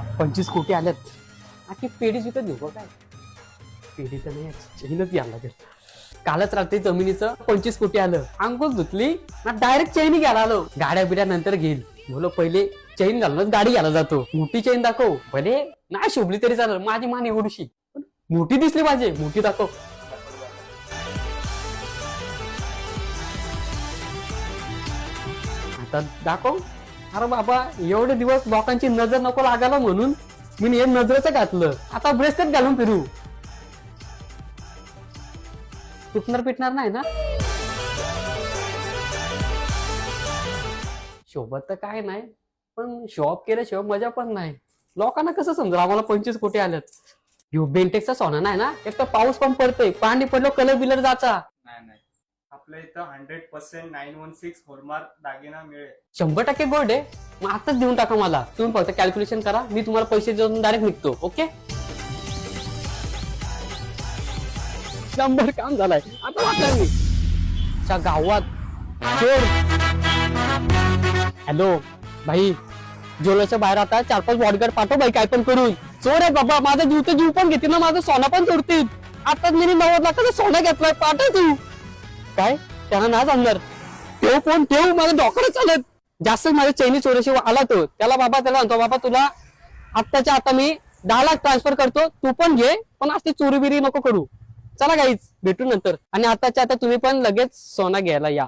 पंचवीस कोटी आल्यात. आखी पेढी घेऊ का काय. पेढी तर नाही चैनच यायला लागेल. कालच रात्री जमिनीचं पंचवीस कोटी आलं. अंगोच धुतली ना डायरेक्ट चैनी घ्यायला आलो. गाड्या बिड्या नंतर घेईल. बोलो पहिले चैन घालूनच गाडी घ्यायला जातो. मोठी चैन दाखव. भले नाही शोभली तरी चालेल. माझी मान एवढीशी. मोठी दिसली पाहिजे. मोठी दाखव. आता दाखव. अरे बाबा एवढे दिवस लोकांची नजर नको लागायला म्हणून मी हे नजरेचं घातलं. आता ब्रेसलेट घालून फिरू. तुटणार पिटणार नाही ना? शोभत तर काय नाही पण शॉप केल्याशिवाय मजा पण नाही. लोकांना कसं समजा आम्हाला पंचवीस कोटी आल्यात. ह्यो बेंटेक्सचा सोना नाही ना? एक तर पाऊस पण पडतोय. पाणी पडलं कलर बिलर जाता. आपल्या इथं hundred percent nine one six hallmark दागिना मिळेल. शंभर टक्के गोल्ड आहे. मग आताच देऊन टाका मला. तुम्ही फक्त कॅल्क्युलेशन करा. मी तुम्हाला पैसे देऊन डायरेक्ट निघतो ओके शंभर काम झालाय. आता वाटलं मी. च्या गावात चोर. हॅलो भाई ज्वेलरच्या बाहेर आता चार पाच बॉडीगार्ड पाठव भाई काय पण करून. चोर आहे बाबा माझा जीव तर जीव पण घेतील ना माझं सोना पण चोरतील आताच मी नव्वद लाखाचा सोना घेतलाय पाठव तू. काय? त्यांना ना जमणार तेव फोन तेव माझं डॉक्टर चालत. जास्त माझ्या चैनी चोरीशी आला तो. त्याला बाबा त्याला म्हणतो बाबा तुला आत्ताच्या आता मी दहा लाख ट्रान्सफर करतो. तू पण घे पण आज ती चोरी बिरी नको करू. चला गाईच भेटू नंतर. आणि आताच्या आता तुम्ही पण लगेच सोना घ्यायला या.